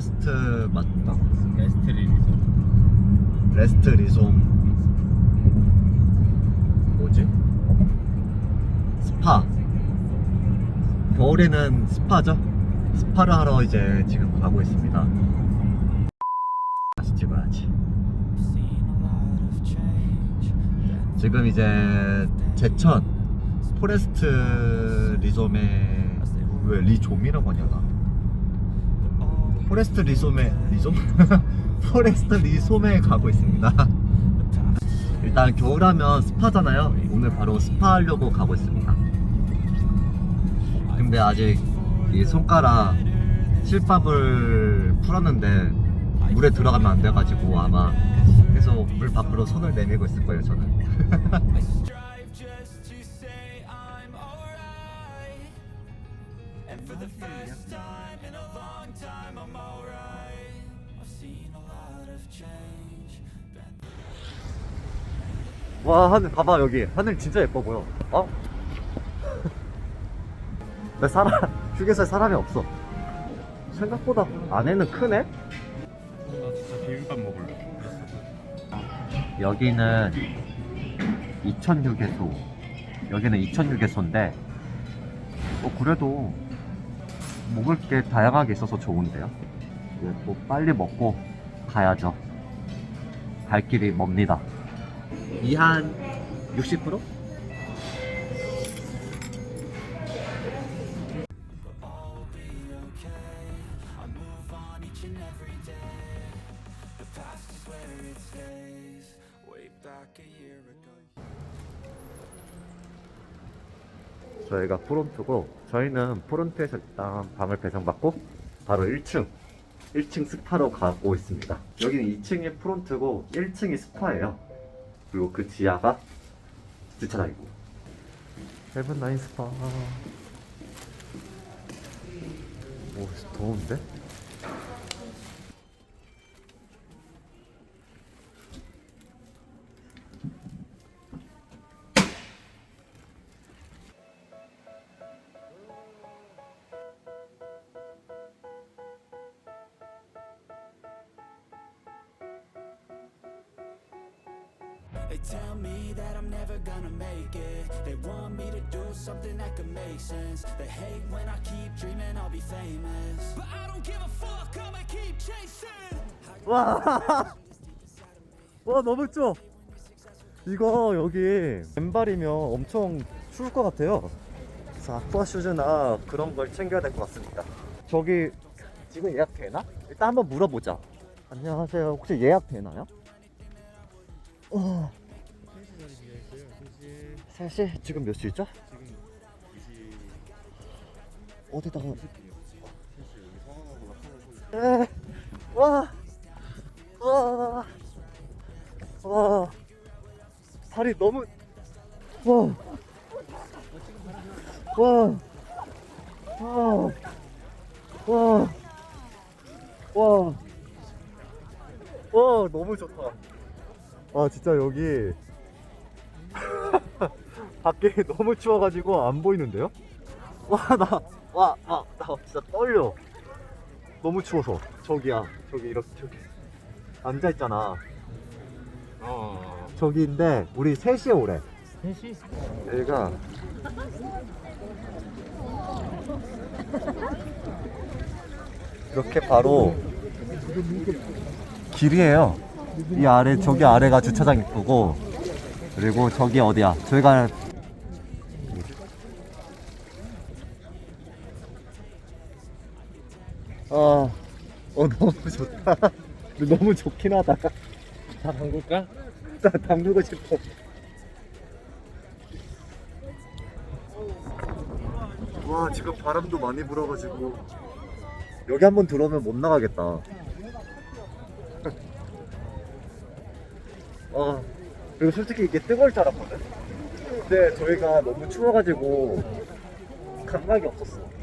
포레스트 맞다. 에스트 리 리ゾ레스트 리솜 뭐지? 스파 겨울에는 스파죠? 스파를 하러 이제 지금 가고 있습니다 다시 찍어야지 지금 이제 제천 포레스트 리솜에 왜 리좀이라고 하냐 나 포레스트 리솜에 리솜? 포레스트 리솜에 가고 있습니다. 일단 겨울하면 스파잖아요. 오늘 바로 스파 하려고 가고 있습니다. 근데 아직 이 손가락 실밥을 풀었는데 물에 들어가면 안 돼가지고 아마 계속 물 밖으로 손을 내밀고 있을 거예요 저는 와 하늘 봐봐 여기. 하늘 진짜 예뻐 보여. 어? 왜 사람 휴게소에 사람이 없어? 생각보다 안에는 크네? 나 진짜 비빔밥 먹을래. 여기는 2006개소. 여기는 2006개소인데 뭐 그래도 먹을 게 다양하게 있어서 좋은데요? 예, 뭐 빨리 먹고 가야죠. 갈 길이 멉니다 이한 60%? all be okay. I move on each and every day. The past is where it stays. Way back a year ago. 저희가 프론트고 저희는 프론트에서 일단 방을 배정받고 바로 1층 1층 스파로 가고 있습니다 여기는 2층이 프론트고 1층이 스파예요 그리고 그 지하가 주차장이고. 헤븐 나인 스파. 오 더운데? They tell me that I'm never gonna make it. They want me to do something that could make sense. They hate when I keep dreaming I'll be famous. But I don't give a fuck, I'ma keep chasing. 와, 와 너무 추워. 이거 여기 맨발이면 엄청 추울 것 같아요. 자, 아쿠아 슈즈나 그런 걸 챙겨야 될 것 같습니다. 저기 지금 예약 되나? 일단 한번 물어보자. 안녕하세요. 혹시 예약 되나요? 어. 3시 지금 몇 시죠? 어디다가? 에, 와, 와, 와, 발이 너무, 와, 와, 와, 와, 와, 와, 너무 좋다. 아, 진짜 여기 밖에 너무 추워가지고 안 보이는데요? 와, 나, 와, 와, 나 진짜 떨려. 너무 추워서. 저기야, 저기 이렇게, 저기. 앉아있잖아. 어 저기인데, 우리 3시에 오래. 3시? 여기가 이렇게 바로 길이에요. 이 아래 저기 아래가 주차장 입구고 그리고 저기 어디야? 저희가 아, 어 너무 좋다. 너무 좋긴 하다. 다 담글까? 나 담그고 싶어. 와 지금 바람도 많이 불어가지고 여기 한번 들어오면 못 나가겠다. 아 그리고 솔직히 이게 뜨거울 줄 알았거든. 근데 저희가 너무 추워가지고 감각이 없었어.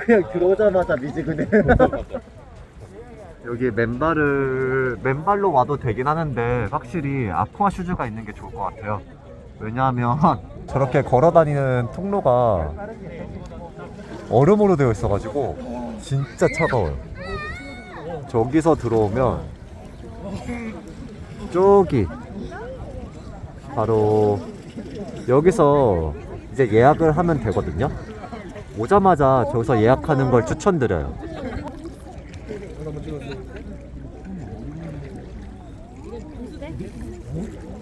그냥 들어오자마자 미지근해. 여기 맨발을 맨발로 와도 되긴 하는데 확실히 아쿠아 슈즈가 있는 게 좋을 것 같아요. 왜냐하면 저렇게 걸어 다니는 통로가 얼음으로 되어 있어가지고 진짜 차가워요. 저기서 들어오면 저기 바로 여기서 이제 예약을 하면 되거든요. 오자마자 저기서 예약하는 걸 추천드려요.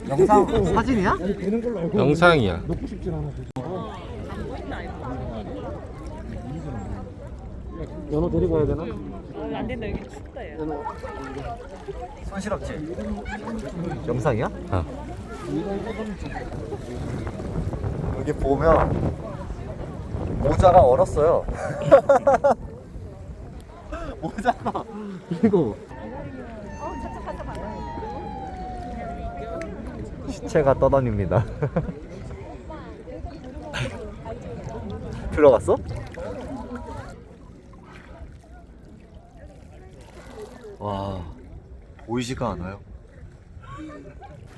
영상 사진이야? 영상이야. 연어 데리고 와야 되나? 안 된다 여기 춥다 야. 손실없지? 영상이야? 어. 여기 보면 모자가 얼었어요. 모자가 그리고 시체가 떠다닙니다. 들어갔어? 와 보이지가 않아요.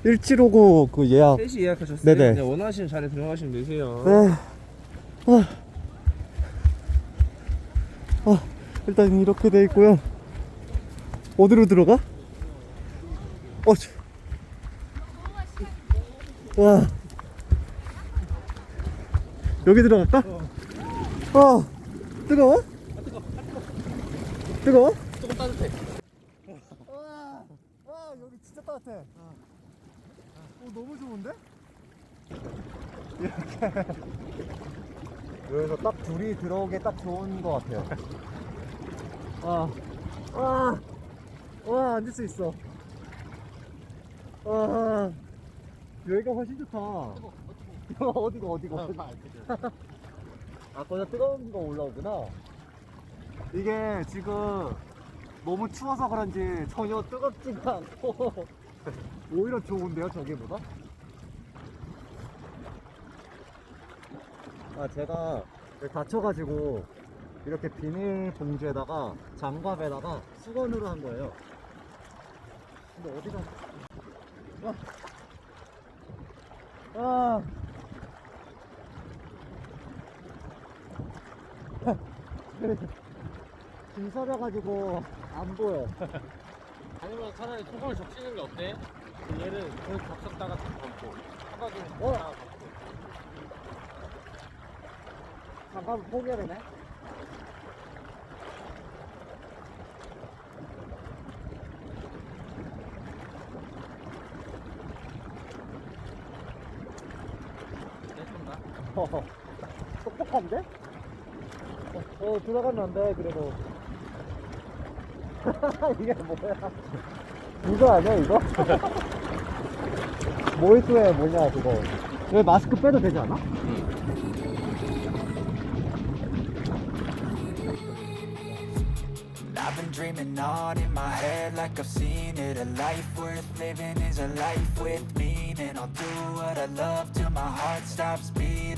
1759그 예약 3시 예약하셨어요? 네네. 원하시는 자리에 들어가시면 되세요. 네. 아. 아, 일단 이렇게 돼 있고요. 어디로 들어가? 어, 저... 와. 여기 들어갈까? 어. 뜨거워? 뜨거워? 조금 따뜻해. 와, 와 여기 진짜 따뜻해. 오 너무 좋은데? 이렇게 여기서 딱 둘이 들어오기 딱 좋은 것 같아요. 아, 와, 와 앉을 수 있어. 와, 여기가 훨씬 좋다. 어디가 어디가? 아, 거기다 뜨거운 거 올라오구나. 이게 지금 너무 추워서 그런지 전혀 뜨겁지가 않고 오히려 좋은데요 저기보다? 아 제가 다쳐가지고 이렇게 비닐 봉지에다가 장갑에다가 수건으로 한 거예요 근데 어디가 아, 아. 줄 서려가지고 안 보여 아니면 차라리 소금을 적시는 게 어때? 얘를 그 적셨다가 딱 덮고. 한가지고 어? 장갑을 포기해야 되네 어, 똑똑한데? 어, 어, 들어가면 안 돼, 그래도. 이게 뭐야? 이거 아니야, 이거? 모히또에 뭐냐, 그거. 왜 마스크 빼도 되지 않아? I've been dreaming on in my head like I've seen it A life worth living is a life with meaning I'll do what I love till my heart stops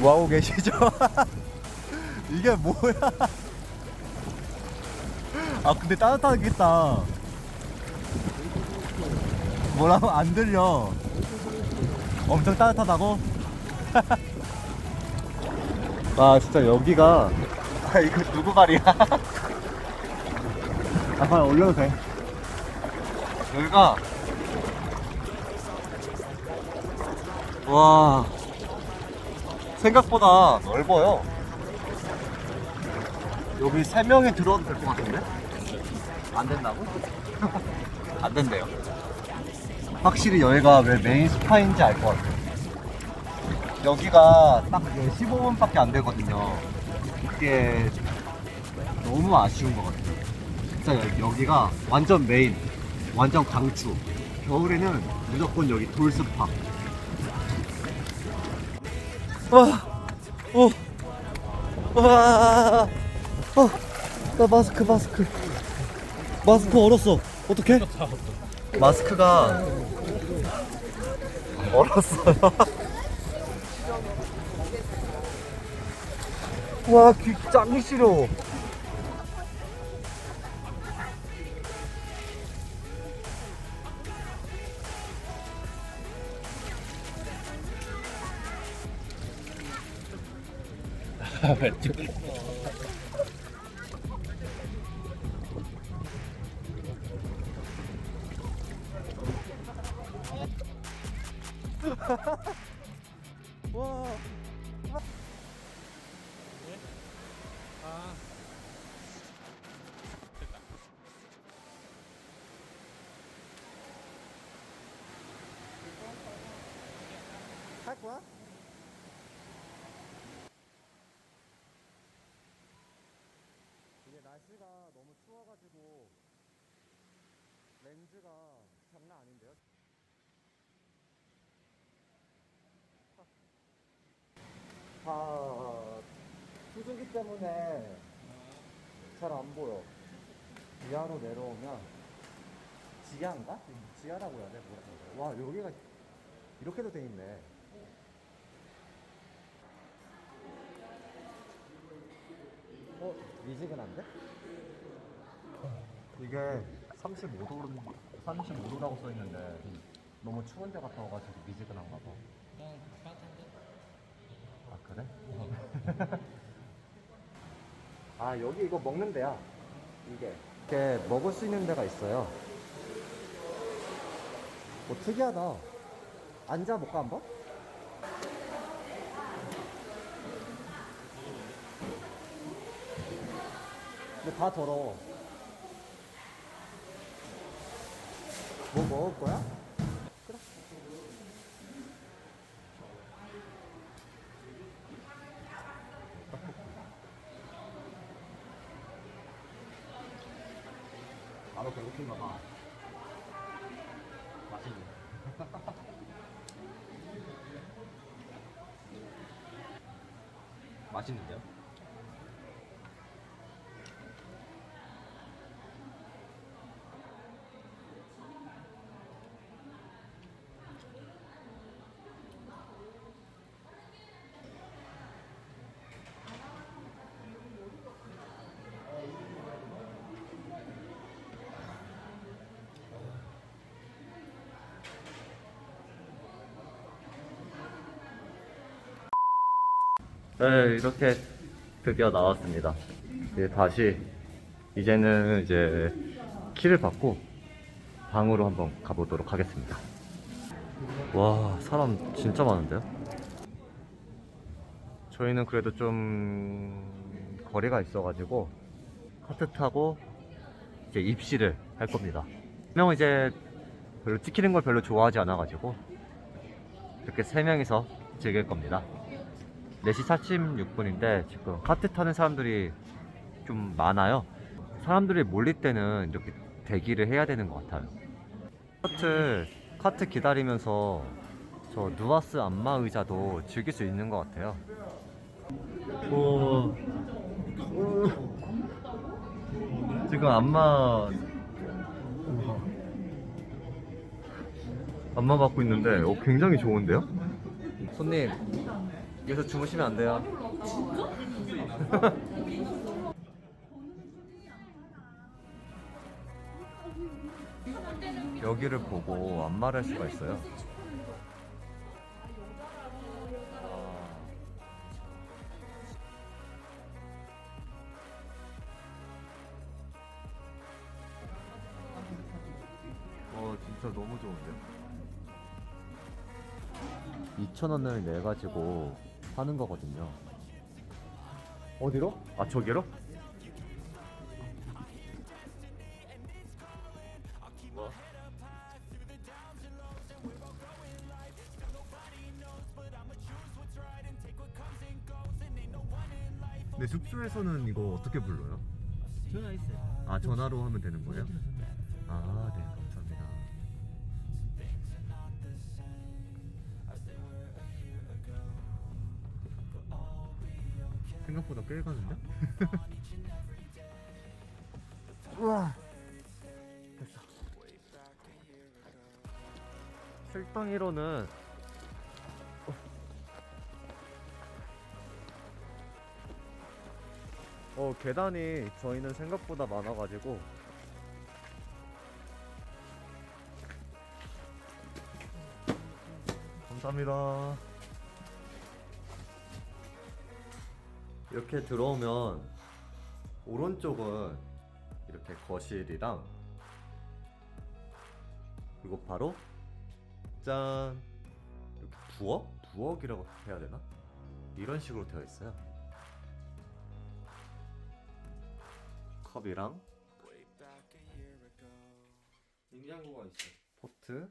뭐하고 계시죠? 이게 뭐야? 아 근데 따뜻하겠다. 뭐라고 안 들려. 엄청 따뜻하다고? 아 진짜 여기가 아 이거 누구 말이야? 아 빨리 올려도 돼. 여기가 와 생각보다 넓어요. 여기 세 명이 들어도 될 것 같은데? 안 된다고? 안 된대요. 확실히 여기가 왜 메인 스파인지 알 것 같아요. 여기가 딱 15분밖에 안 되거든요. 그게 너무 아쉬운 것 같아요. 진짜 여- 여기가 완전 메인, 완전 강추. 겨울에는 무조건 여기 돌스파. 와, 오, 와, 어, 나 마스크, 마스크, 마스크 얼었어. 어떡해? 마스크가 얼었어요. 와, 귀 짱 싫어. 와. 다 수증기 때문에 잘 안 보여. 지하로 내려오면 지하인가? 지하라고 해야 돼? 뭐라? 와 여기가 이렇게도 돼 있네. 어, 미지근한데? 이게 35도, 35도라고 써 있는데 너무 추운 데 갔다 와가지고 미지근한가 봐. 그래? 아 여기 이거 먹는 데야. 이게 이렇게 먹을 수 있는 데가 있어요. 뭐 특이하다. 앉아 볼까 한번? 근데 다 더러워. 뭐 먹을 거야? 그래. 바로 배고픈가 봐. 맛있네. 맛있는데요? 네, 이렇게 드디어 나왔습니다. 이제 다시 이제는 이제 키를 받고 방으로 한번 가보도록 하겠습니다. 와, 사람 진짜 많은데요? 저희는 그래도 좀 거리가 있어가지고 카트 타고 이제 입시를 할 겁니다. 명은 이제 별로 찍히는 걸 별로 좋아하지 않아가지고 이렇게 세 명이서 즐길 겁니다. 4시 46분인데 지금 카트 타는 사람들이 좀 많아요. 사람들이 몰릴 때는 이렇게 대기를 해야 되는 것 같아요. 카트, 카트 기다리면서 저 누아스 안마 의자도 즐길 수 있는 것 같아요. 오, 지금 안마 안마 받고 있는데 어, 굉장히 좋은데요? 손님 여기서 주무시면 안 돼요. 여기를 보고 안마를 할 수가 있어요. 어 진짜 너무 좋은데요? 2,000원을 내 가지고 하는 거거든요. 어디로? 아, 저기로? 근데 숙소에서는 이거 어떻게 불러요? 전화 있어요 아, 전화로 하면 되는 거예요? 끌거든요? 우와. 됐어 슬덩이로는 어 계단이 저희는 생각보다 많아가지고 감사합니다. 이렇게 들어오면 오른쪽은 이렇게 거실이랑 그리고 바로 짠 이렇게 부엌? 부엌이라고 해야 되나? 이런 식으로 되어 있어요 컵이랑 냉장고가 있어. 포트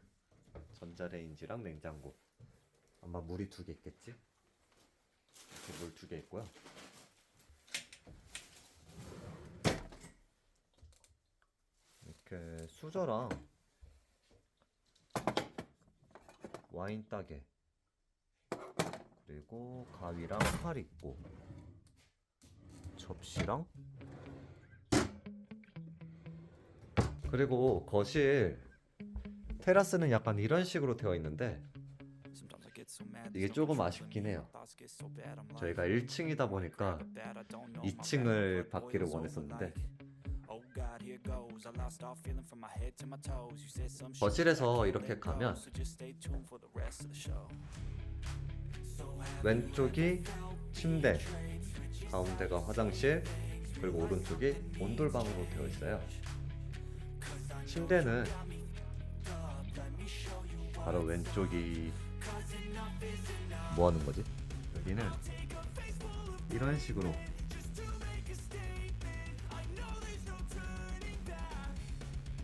전자레인지랑 냉장고 아마 물이 두 개 있겠지? 이렇게 물 두 개 있고요 이렇게 수저랑 와인 따개 그리고 가위랑 칼 있고 접시랑 그리고 거실 테라스는 약간 이런 식으로 되어 있는데 이게 조금 아쉽긴 해요. 저희가 1층이다 보니까 2층을 받기를 원했었는데 거실에서 이렇게 가면 왼쪽이 침대, 가운데가 화장실, 그리고 오른쪽이 온돌방으로 되어 있어요. 침대는 바로 왼쪽이 뭐 하는 거지? 여기는 이런 식으로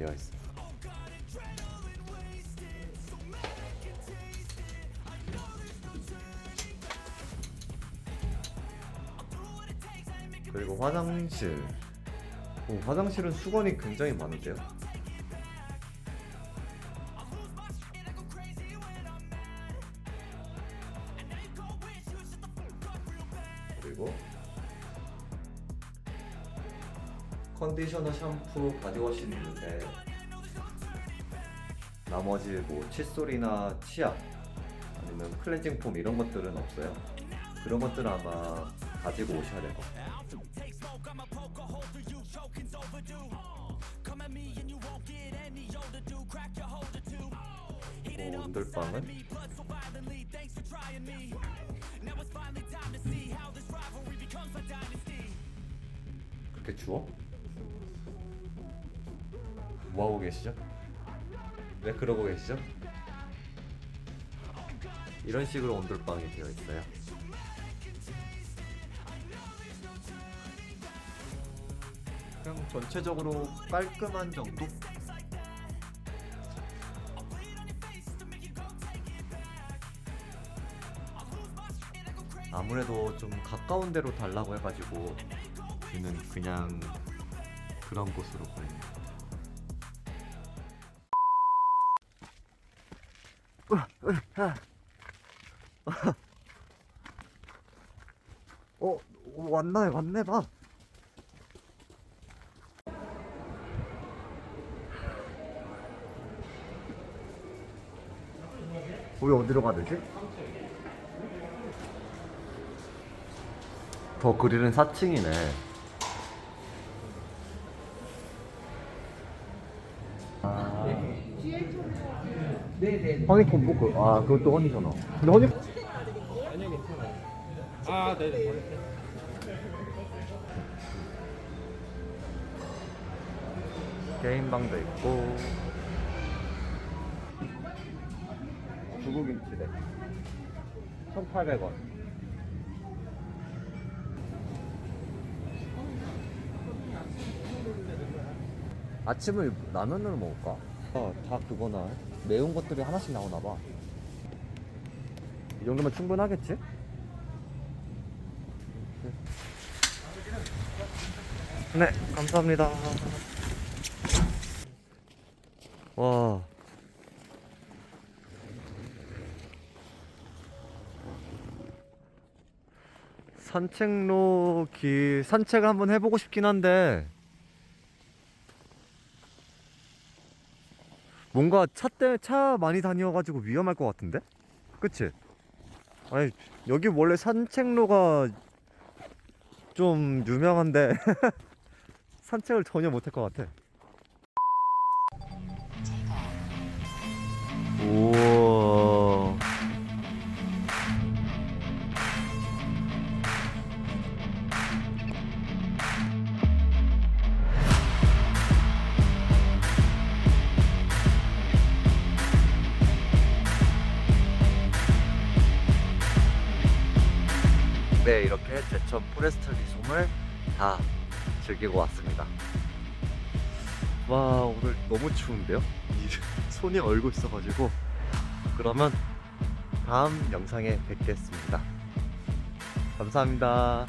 되어 있어. 그리고 화장실. 오, 화장실은 수건이 굉장히 많은데요. 컨디셔너, 샴푸, 바디워시는 있는데 나머지 뭐 칫솔이나 치약 아니면 클렌징 폼 이런 것들은 없어요. 그런 것들은 아마 가지고 오셔야 될 것 같아요. 뭐 온돌방은 그렇게 추워? 뭐 하고 계시죠? 왜 그러고 계시죠? 이런 식으로 온돌방이 되어 있어요. 그냥 전체적으로 깔끔한 정도? 아무래도 좀 가까운 데로 달라고 해가지고 저는 그냥 그런 곳으로 보냅니 어 왔네 왔네 봐. 우리 어디로 가야 되지? 더 그릴은 4층이네. 허니콤 포크. 아, 그것도 허니잖아. 근데 허니 아니요 괜찮아요. 아 네네. 게임방도 있고. 두부김치래. 1,800원. 아침을 라면으로 먹을까? 어, 다 그거나 매운 것들이 하나씩 나오나 봐. 이 정도면 충분하겠지? 네, 감사합니다. 와. 산책로 길 산책을 한번 해보고 싶긴 한데 뭔가 차 때 차 많이 다녀가지고 위험할 것 같은데? 그치? 아니 여기 원래 산책로가 좀 유명한데 산책을 전혀 못할 것 같아. 네, 이렇게 제천 포레스트 리솜을 다 즐기고 왔습니다. 와, 오늘 너무 추운데요? 이 손이 얼고 있어가지고. 그러면 다음 영상에 뵙겠습니다. 감사합니다.